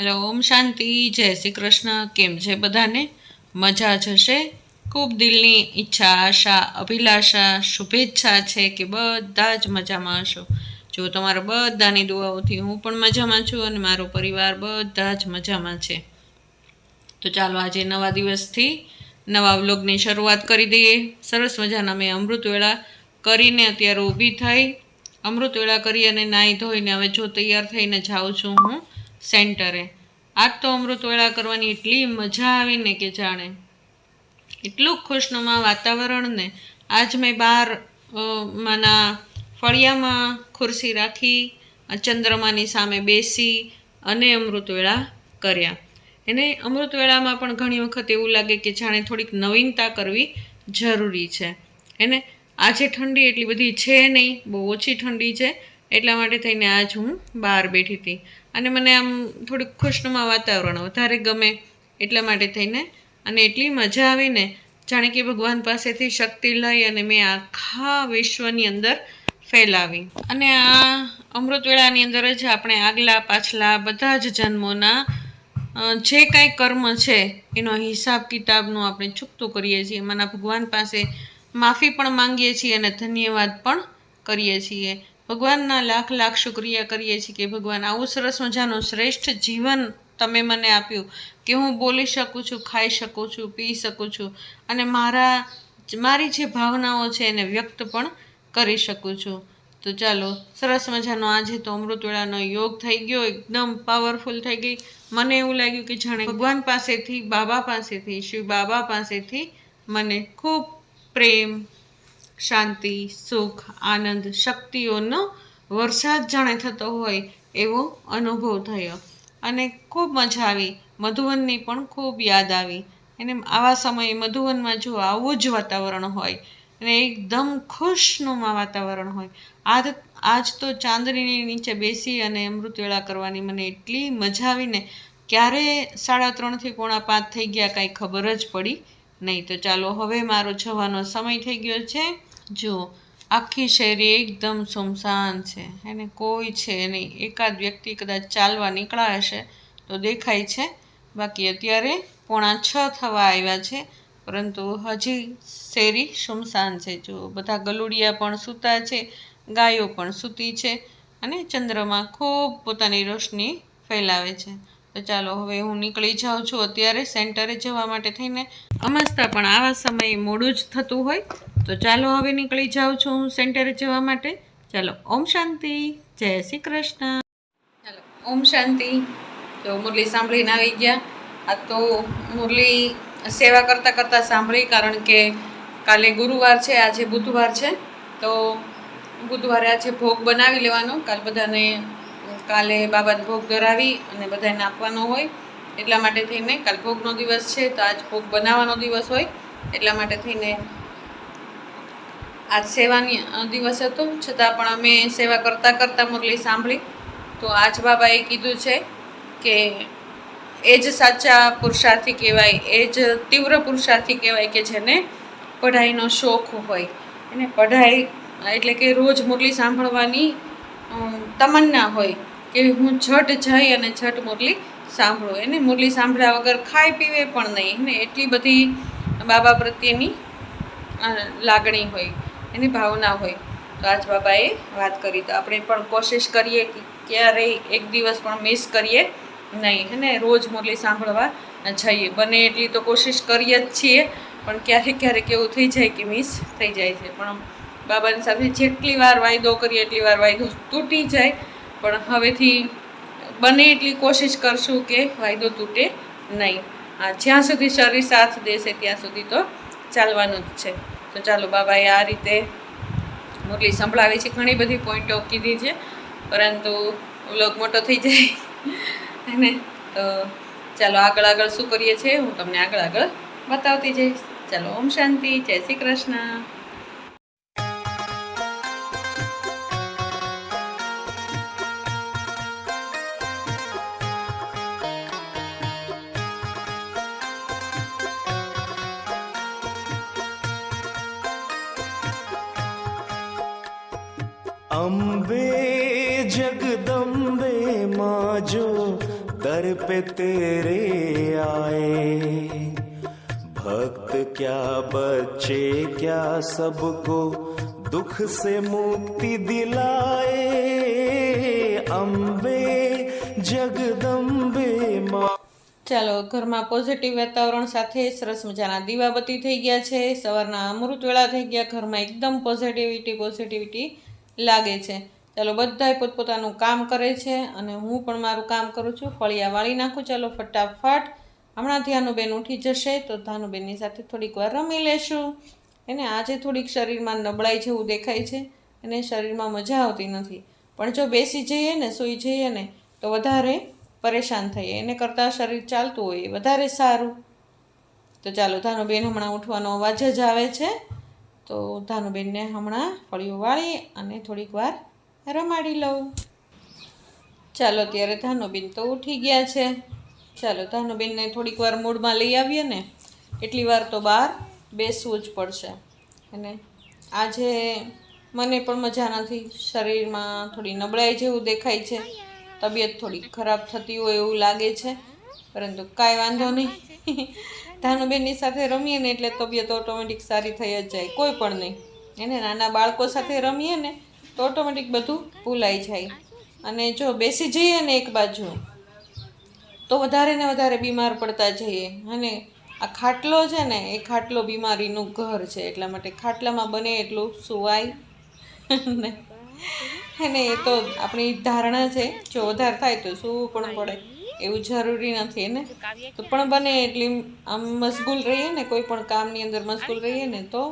Hello, ઓમ શાંતિ, જય શ્રી કૃષ્ણ. કેમ છે બધાને? મજા જ હશે? ખૂબ દિલની ઈચ્છા, આશા, અભિલાષા, શુભેચ્છા છે કે બધા જ મજામાં હશો. જો તમારા બધાની દુઆઓથી હું પણ મજામાં છું અને મારો પરિવાર બધા જ મજામાં છે. તો ચાલો આજે નવા દિવસથી નવા વ્લોગની શરૂઆત કરી દઈએ. સરસ મજાના મેં અમૃતવેળા કરીને અત્યારે ઊભી થઈ. અમૃતવેળા કરી અને નાહી ધોઈને હવે જો તૈયાર થઈને જાઉં છું હું. સેન્ટરે. આજ તો અમૃતવેળા કરવાની એટલી મજા આવી ને કે જાણે. એટલું ખુશનુમા વાતાવરણને આજ મેં બહાર માના ફળિયામાં ખુરશી રાખી ચંદ્રમાની સામે બેસી અને અમૃતવેળા કર્યા. એને અમૃતવેળામાં પણ ઘણી વખત એવું લાગે કે જાણે થોડીક નવીનતા કરવી જરૂરી છે. એને આજે ઠંડી એટલી બધી છે નહીં, બહુ ઓછી ઠંડી છે, એટલા માટે થઈને આજ હું બહાર બેઠી હતી. અને મને આમ થોડુંક ખુશનુમા વાતાવરણ વધારે ગમે એટલા માટે થઈને અને એટલી મજા આવીને જાણે કે ભગવાન પાસેથી શક્તિ લઈ અને મેં આખા વિશ્વની અંદર ફેલાવી. અને આ અમૃતવેળાની અંદર જ આપણે આગલા, પાછલા બધા જ જન્મોના જે કાંઈ કર્મ છે એનો હિસાબ કિતાબનું આપણે ચૂકતું કરીએ છીએ. એમાંના ભગવાન પાસે માફી પણ માંગીએ છીએ અને ધન્યવાદ પણ કરીએ છીએ. ભગવાનના લાખ લાખ શુક્રિયા કરીએ છીએ કે ભગવાન આવું સરસ મજાનું શ્રેષ્ઠ જીવન તમે મને આપ્યું કે હું બોલી શકું છું, ખાઈ શકું છું, પી શકું છું અને મારા, મારી જે ભાવનાઓ છે એને વ્યક્ત પણ કરી શકું છું. તો ચાલો, સરસ મજાનો આજે તો અમૃતવેળાનો યોગ થઈ ગયો, એકદમ પાવરફુલ થઈ ગઈ. મને એવું લાગ્યું કે જાણે ભગવાન પાસેથી, બાબા પાસેથી શિવ બાબા પાસેથી મને ખૂબ પ્રેમ શાંતિ, સુખ, આનંદ, શક્તિઓનો વરસાદ જાણે થતો હોય એવો અનુભવ થયો. અને ખૂબ મજા આવી. મધુવનની પણ ખૂબ યાદ આવી. અને આવા સમયે મધુવનમાં જો આવું જ વાતાવરણ હોય, અને એકદમ ખુશનુમા વાતાવરણ હોય, આજ આજ તો ચાંદનીની નીચે બેસી અને અમૃતવેળા કરવાની મને એટલી મજા આવીને ક્યારે સાડા ત્રણથી પોણા પાંચ થઈ ગયા કાંઈ ખબર જ પડી નહીં. તો ચાલો, હવે મારો જવાનો સમય થઈ ગયો છે. જો, આખી શેરી એકદમ સુમસાન છે. એને કોઈ છે નહીં. એકાદ વ્યક્તિ કદાચ ચાલવા નીકળ્યા હશે તો દેખાય છે. બાકી અત્યારે પોણા છ થવા આવ્યા છે, પરંતુ હજી શેરી સુમસાન છે. જો, બધા ગલુડિયા પણ સૂતા છે, ગાયો પણ સૂતી છે અને ચંદ્રમાં ખૂબ પોતાની રોશની ફેલાવે છે. તો ચાલો, હવે હું નીકળી જાઉં છું. અત્યારે સેન્ટરે જવા માટે થઈને અમસ્તા પણ આવા સમયે મોડું જ થતું હોય. તો ચાલો હવે નીકળી જાઉં છું હું સેન્ટરે જવા માટે. ચાલો, ઓમ શાંતિ, જય શ્રી કૃષ્ણ. ચાલો, ઓમ શાંતિ. તો મુરલી સાંભળીને આવી ગયા. આ તો મુરલી સેવા કરતાં કરતાં સાંભળી, કારણ કે કાલે ગુરુવાર છે, આજે બુધવાર છે. તો બુધવારે આજે ભોગ બનાવી લેવાનો. કાલ બધાને, કાલે બાબાને ભોગ ધરાવી અને બધાને આપવાનો હોય. એટલા માટે થઈને કાલ ભોગનો દિવસ છે, તો આજ ભોગ બનાવવાનો દિવસ હોય. એટલા માટે થઈને આજ સેવાની દિવસ હતો. છતાં પણ અમે સેવા કરતાં કરતાં મુરલી સાંભળી. તો આજ બાબાએ કીધું છે કે એ જ સાચા પુરુષાર્થી કહેવાય, એ જ તીવ્ર પુરુષાર્થી કહેવાય કે જેને પઢાઈનો શોખ હોય. એને પઢાઈ એટલે કે રોજ મુરલી સાંભળવાની તમન્ના હોય કે હું ઝટ જઈ અને ઝટ મુરલી સાંભળું. એને મુરલી સાંભળ્યા વગર ખાઈ પીવે પણ નહીં. ને એટલી બધી બાબા પ્રત્યેની લાગણી હોય. એની ભાવના હોય. તો આજ બાબાએ વાત કરી. તો આપણે પણ કોશિશ કરીએ કે ક્યારેય એક દિવસ પણ મિસ કરીએ. નહીં, હે ને? રોજ મુરલી સાંભળવા જઈએ. બને એટલી તો કોશિશ કરીએ જ છીએ, પણ ક્યારેક ક્યારેક એવું થઈ જાય કે મિસ થઈ જાય છે. પણ બાબાની સાથે જેટલી વાર વાયદો કરીએ, એટલી વાર વાયદો તૂટી જાય. પણ હવેથી બને એટલી કોશિશ કરશું કે વાયદો તૂટે નહીં. જ્યાં સુધી શરીર સાથ દેશે, ત્યાં સુધી તો ચાલવાનું જ છે. તો ચાલો બાબાએ આ રીતે મુરલી સંભળાવી છે. ઘણી બધી પોઈન્ટો કીધી છે, પરંતુ વ્લોગ મોટો થઈ જાય. અને તો ચાલો આગળ આગળ શું કરીએ છીએ? હું તમને આગળ આગળ બતાવતી જઈશ. ચાલો, ઓમ શાંતિ, જય શ્રી કૃષ્ણ. અંબે જગદંબે માં જો दर पे तेरे आए भक्त क्या बच्चे क्या सबको दुख से मुक्ति दिलाए अम्बे जगदम्बे माँ ચાલો ઘરમાં પોઝિટિવ વાતાવરણ સાથે સરસ મજાના દીવાબત્તી થઈ ગયા છે સવારના અમૃત વેળા થઈ ગયા ઘરમાં એકદમ પોઝિટિવિટી પોઝિટિવિટી લાગે છે. ચાલો બધાએ પોતપોતાનું કામ કરે છે અને હું પણ મારું કામ કરું છું. ફળિયા વાળી નાખું. ચાલો, ફટાફટ. હમણાં ધ્યાનુબેન ઉઠી જશે તો ધાનુબેનની સાથે થોડીક વાર રમી લેશું. એને આજે થોડીક શરીરમાં નબળાઈ જેવું દેખાય છે. અને શરીરમાં મજા આવતી નથી. પણ જો બેસી જઈએ ને, સૂઈ જઈએ ને, તો વધારે પરેશાન થઈએ. એને કરતાં શરીર ચાલતું હોય વધારે સારું. તો ચાલો ધાનુબેન હમણાં ઉઠવાનો અવાજ જ આવે છે. તો ધાનુબેનને હમણાં ફળિયું વાળી અને થોડીક વાર રમાડી લઉં. ચાલો ત્યારે ધાનુબેન તો ઉઠી ગયા છે. ચાલો ધાનુબેનને થોડીક વાર મૂડમાં લઈ આવીએ ને, એટલી વાર તો બહાર બેસવું જ પડશે. અને આજે મને પણ મજા નથી. શરીરમાં થોડી નબળાઈ જેવું દેખાય છે. તબિયત થોડી ખરાબ થતી હોય એવું લાગે છે. પરંતુ કાંઈ વાંધો નહીં. ધાનુબેનની સાથે રમીએ ને એટલે તબિયત ઓટોમેટિક સારી થઈ જ જાય, કોઈ પણ નહીં. એને નાના બાળકો સાથે રમીએ ને તો ઓટોમેટિક બધું ભૂલાઈ જાય. અને જો બેસી જઈએ ને એક બાજુ, તો વધારે ને વધારે બીમાર પડતા જઈએ. અને આ ખાટલો છે ને, એ ખાટલો બીમારીનું ઘર છે, એટલા માટે ખાટલામાં બને એટલું સુવાય ને અને એ તો આપણી ધારણા છે, જો વધારે થાય તો સૂવું પણ પડે. એવું જરૂરી નથી ને? તો પણ બને એટલી આમ મશગુલ રહીએ ને કોઈ પણ કામની અંદર મશગુલ રહીએ ને તો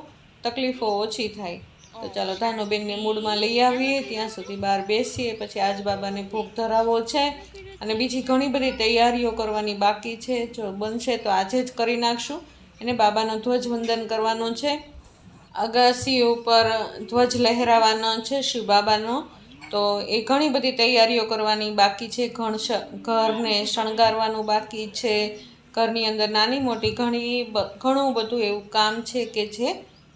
તકલીફો ઓછી થાય. તો ચાલો ધાનુબેનને મૂડમાં લઈ આવીએ ત્યાં સુધી બહાર બેસીએ પછી આજ બાબાને ભોગ ધરાવવો છે અને બીજી ઘણી બધી તૈયારીઓ કરવાની બાકી છે. જો બનશે તો આજે જ કરી નાખશું. એને બાબાનો ધ્વજવંદન કરવાનું છે. અગાસી ઉપર ધ્વજ લહેરાવાનો છે શિવ બાબાનો. તો એ ઘણી બધી તૈયારીઓ કરવાની બાકી છે. ઘણ ઘરને શણગારવાનું બાકી છે. ઘરની અંદર નાની મોટી ઘણી ઘણું બધું એવું કામ છે કે જે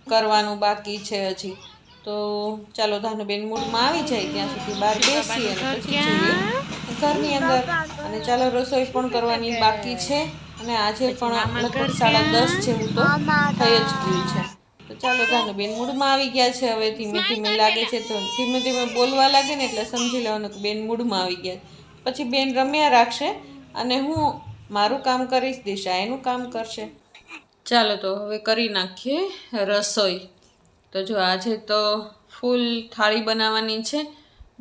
કરવાનું બાકી છે હજી. તો ચાલો ધાનુબેન મૂડમાં આવી જાય ત્યાં સુધી બહાર બેસીએ અને પછી જોઈએ. ઘરની અંદર. અને ચાલો રસોઈ પણ કરવાની બાકી છે. અને આજે પણ લગભગ સાડા દસ જેવું તો થઈ જ ગયું છે. ચાલો ધાનુબેન મૂડમાં આવી ગયા છે. હવે ધીમે ધીમે લાગે છે તો ધીમે ધીમે બોલવા લાગે ને એટલે સમજી લેવાનું કે બેન મૂડમાં આવી ગયા પછી બેન રમ્યા રાખશે અને હું મારું કામ કરીશ દિશા એનું કામ કરશે. ચાલો તો હવે કરી નાખીએ રસોઈ. તો જો આજે તો ફૂલ થાળી બનાવવાની છે.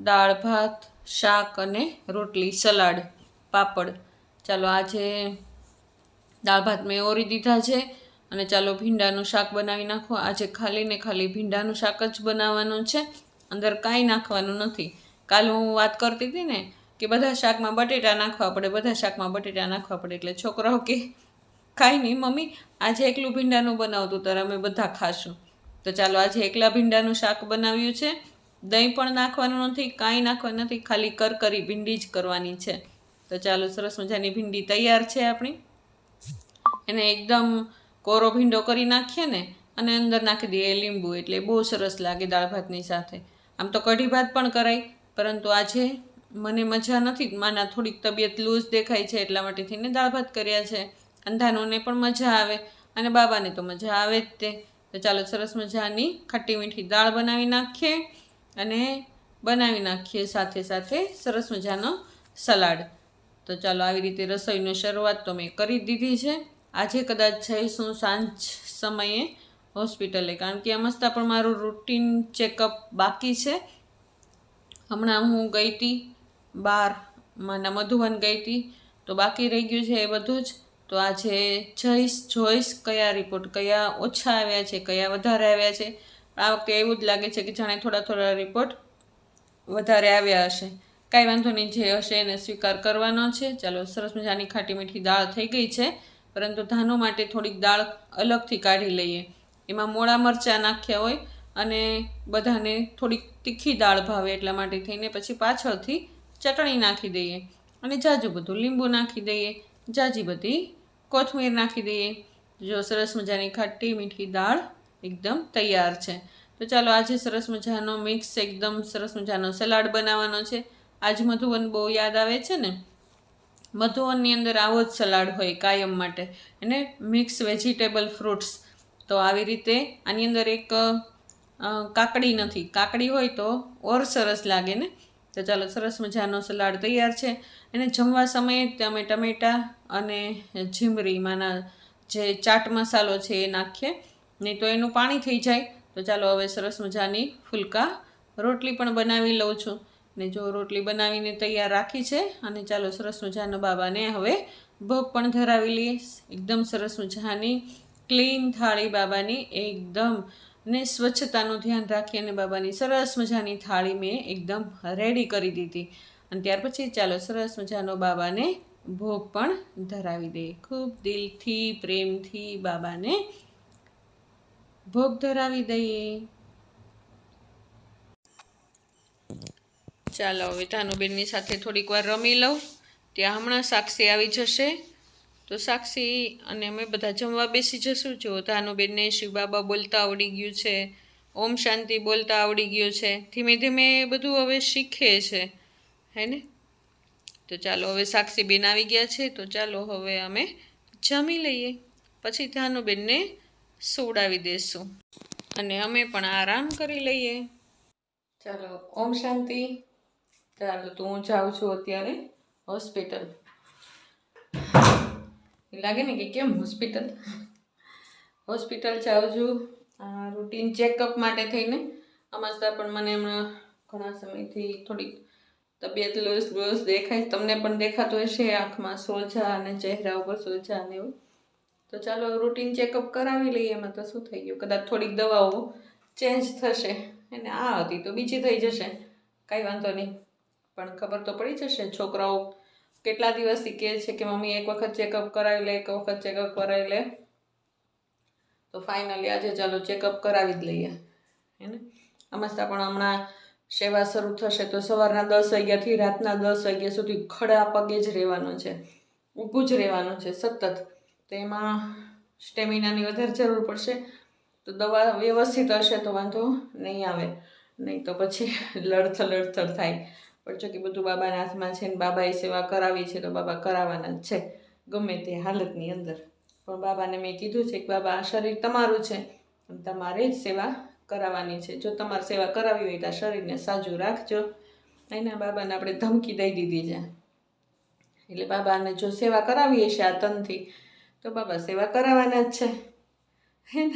દાળ ભાત શાક અને રોટલી સલાડ પાપડ. ચાલો આજે દાળ ભાત મેં ઓરી દીધા છે. અને ચાલો ભીંડાનું શાક બનાવી નાખો. આજે ખાલી ને ખાલી ભીંડાનું શાક જ બનાવવાનું છે. અંદર કાંઈ નાખવાનું નથી. કાલ હું વાત કરતી હતી ને કે બધા શાકમાં બટેટા નાખવા પડે, બધા શાકમાં બટેટા નાખવા પડે. એટલે છોકરાઓ કે, કાંઈ નહીં મમ્મી, આજે એકલું ભીંડાનું બનાવતું ત્યારે અમે બધા ખાશું. તો ચાલો આજે એકલા ભીંડાનું શાક બનાવ્યું છે. દહીં પણ નાખવાનું નથી, કાંઈ નાખવાનું નથી, ખાલી કરકરી ભીંડી જ કરવાની છે. તો ચાલો સરસ મજાની ભીંડી તૈયાર છે આપણી. એને એકદમ કોરો ભીંડો કરી નાખીએ ને અને અંદર નાખી દઈએ લીંબુ એટલે બહુ સરસ લાગે દાળ ભાતની સાથે. આમ તો કઢી ભાત પણ કરાય, પરંતુ આજે મને મજા નથી, માના થોડીક તબિયત લૂઝ દેખાય છે એટલા માટે થઈને દાળ ભાત કર્યા છે. અંધાનોને પણ મજા આવે અને બાબાને તો મજા આવે જ તે. તો ચાલો સરસ મજાની ખટ્ટી મીઠી દાળ બનાવી નાખીએ અને બનાવી નાખીએ સાથે સાથે સરસ મજાનો સલાડ. તો ચાલો આવી રીતે રસોઈની શરૂઆત તો મેં કરી દીધી છે. આજે કદાચ જઈશું સાંજ સમયે હોસ્પિટલે. કારણ કે આ મસ્તા પણ મારું રૂટીન ચેકઅપ બાકી છે. હમણાં હું ગઈ હતી બાર, માના મધુવન ગઈ હતી તો બાકી રહી ગયું છે એ બધું જ. તો આજે જઈશ, જોઈશ કયા રિપોર્ટ, કયા ઓછા આવ્યા છે, કયા વધારે આવ્યા છે. આ વખતે એવું જ લાગે છે કે જાણે થોડા થોડા રિપોર્ટ વધારે આવ્યા હશે. કાંઈ વાંધો નહીં, જે હશે એને સ્વીકાર કરવાનો છે. ચાલો, સરસ મજાની ખાટી મીઠી દાળ થઈ ગઈ છે. પરંતુ ધાનો માટે થોડીક દાળ અલગથી કાઢી લઈએ. એમાં મોળા મરચાં નાખ્યા હોય અને બધાને થોડીક તીખી દાળ ભાવે એટલા માટે થઈને પછી પાછળથી ચટણી નાખી દઈએ અને જાજુ બધું લીંબુ નાખી દઈએ, જાજી બધી કોથમીર નાખી દઈએ. જો સરસ મજાની ખાટી મીઠી દાળ એકદમ તૈયાર છે. તો ચાલો આજે સરસ મજાનો મિક્સ, એકદમ સરસ મજાનો સલાડ બનાવવાનો છે. આજ મધુવન બહુ યાદ આવે છે ને? મધુવનની અંદર આવો જ સલાડ હોય કાયમ માટે. અને મિક્સ વેજીટેબલ ફ્રૂટ્સ. તો આવી રીતે આની અંદર એક કાકડી નથી. કાકડી હોય તો ઓર સરસ લાગે ને? તો ચાલો સરસ મજાનો સલાડ તૈયાર છે. અને જમવા સમયે તમે ટમેટાં અને જીમરીમાંના જે ચાટ મસાલો છે એ નાખીએ. નહીં તો એનું પાણી થઈ જાય. તો ચાલો હવે સરસ મજાની ફુલકા રોટલી પણ બનાવી લઉં છું. ને જો રોટલી બનાવીને તૈયાર રાખી છે, અને ચાલો સરસ મજાનો બાબાને હવે ભોગ પણ ધરાવી લઈએ. એકદમ સરસ મજાની ક્લીન થાળી બાબાની, એકદમ, ને સ્વચ્છતાનું ધ્યાન રાખી અને બાબાની સરસ મજાની થાળી મેં એકદમ રેડી કરી દીધી. અને ત્યાર પછી ચાલો સરસ મજાનો બાબાને ભોગ પણ ધરાવી દઈએ. ખૂબ દિલથી, પ્રેમથી બાબાને ભોગ ધરાવી દઈએ. ચાલો, હવે ધાનુબેનની સાથે થોડીક વાર રમી લઉં. ત્યાં હમણાં સાક્ષી આવી જશે. તો સાક્ષી અને અમે બધા જમવા બેસી જશું. જો ધાનુબેનને શિવ બાબા બોલતા આવડી ગયું છે, ઓમ શાંતિ બોલતા આવડી ગયું છે, ધીમે ધીમે બધું હવે શીખે છે. હે ને? તો ચાલો, હવે સાક્ષી બેન આવી ગયા છે. તો ચાલો, હવે અમે જમી લઈએ. પછી ધાનુબેનને સુવડાવી દેશું. અને અમે પણ આરામ કરી લઈએ. ચાલો, ઓમ શાંતિ. ચાલો તો હું જાઉં છું અત્યારે હોસ્પિટલ. લાગે ને કે કેમ હોસ્પિટલ? હોસ્પિટલ જાઉં છું. આ રૂટીન ચેકઅપ માટે થઈને. અમાસ્તા પણ મને હમણાં ઘણા સમયથી થોડીક તબિયત લોસ લોસ દેખાય તમને પણ દેખાતું હશે આંખમાં સોજા અને ચહેરા ઉપર સોજા ને એવું. તો ચાલો રૂટીન ચેકઅપ કરાવી લઈએ. એમાં તો શું થઈ ગયું? કદાચ થોડીક દવાઓ ચેન્જ થશે. અને આ હતી તો બીજી થઈ જશે. કાંઈ વાંધો નહીં. પણ ખબર તો પડી જશે છોકરાઓ કેટલા દિવસથી કહે છે કે મમ્મી એક વખત ચેકઅપ કરાવી લે, એક વખત ચેકઅપ કરાવી લે. તો ફાઇનલી આજે ચાલો ચેકઅપ કરાવી જ લઈએ. હે ને? અમસ્તા પણ હમણાં સેવા શરૂ થશે તો સવારના દસ વાગ્યાથી રાતના દસ વાગ્યા સુધી ખડા પગે જ રહેવાનું છે. ઊભું જ રહેવાનું છે સતત. તો એમાં સ્ટેમિનાની વધારે જરૂર પડશે. તો દવા વ્યવસ્થિત હશે તો વાંધો નહીં આવે. નહીં તો પછી લડથડ લડથડ થાય. પણ જો કે બધું બાબાના હાથમાં છે ને બાબાએ સેવા કરાવી છે તો બાબા કરાવવાના જ છે. ગમે તે હાલતની અંદર. પણ બાબાને મેં કીધું છે કે બાબા, આ શરીર તમારું છે. તમારે જ સેવા કરાવવાની છે. જો તમારે સેવા કરાવી હોય તો આ શરીરને સાજું રાખજો. એના બાબાને આપણે ધમકી દઈ દીધી છે. એટલે બાબાને જો સેવા કરાવી હશે આ તનથી, તો બાબા સેવા કરાવવાના જ છે. ને?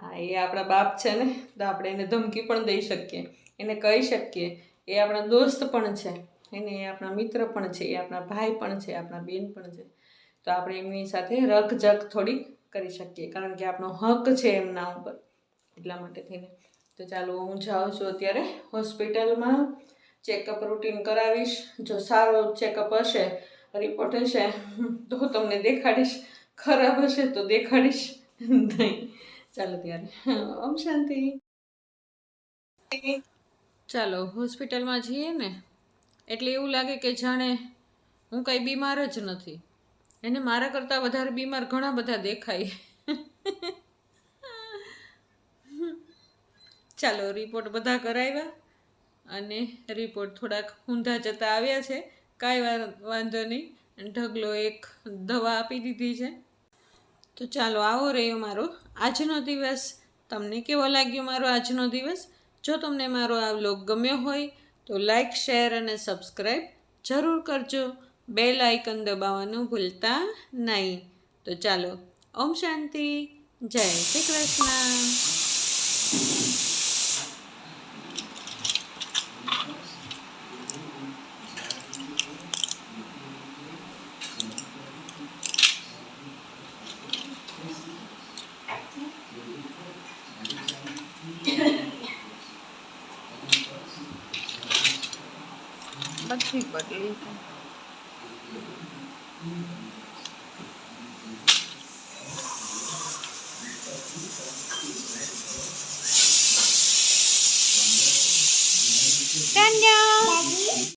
હા, એ આપણા બાપ છે ને, તો આપણે એને ધમકી પણ દઈ શકીએ. એને કહી શકીએ એ આપણા દોસ્ત પણ છે. એને એ આપણા મિત્ર પણ છે, એ આપણા ભાઈ પણ છે આપણા બેન પણ છે. તો આપણે એમની સાથે રકજક થોડી કરી શકીએ, કારણ કે આપણો હક છે એમના ઉપર એટલા માટે થઈને. તો ચાલો હું જાઉં છું અત્યારે હોસ્પિટલમાં. ચેકઅપ રૂટીન કરાવીશ. જો સારો ચેકઅપ હશે, રિપોર્ટ હશે, તો તમને દેખાડીશ. ખરાબ હશે તો દેખાડીશ. નહીં. ચાલો ત્યારે. ઓમ શાંતિ. ચાલો, હોસ્પિટલમાં જઈએ ને. એટલે એવું લાગે કે જાણે હું કાંઈ બીમાર જ નથી. એને મારા કરતાં વધારે બીમાર ઘણા બધા દેખાય. ચાલો રિપોર્ટ બધા કરાવ્યા અને રિપોર્ટ થોડાક ઊંધા જતા આવ્યા છે. કાંઈ વાંધો નહીં. ઢગલો એક દવા આપી દીધી છે. તો ચાલો, આવો રહ્યો મારો આજનો દિવસ. તમને કેવો લાગ્યો મારો આજનો દિવસ? જો તમને મારો આ વ્લોગ ગમ્યો હોય તો લાઇક શેર અને સબસ્ક્રાઈબ જરૂર કરજો. બેલ આઇકન દબાવવાનું ભૂલતા નહીં. તો ચાલો, ઓમ શાંતિ, જય શ્રી કૃષ્ણ. બધી બદલી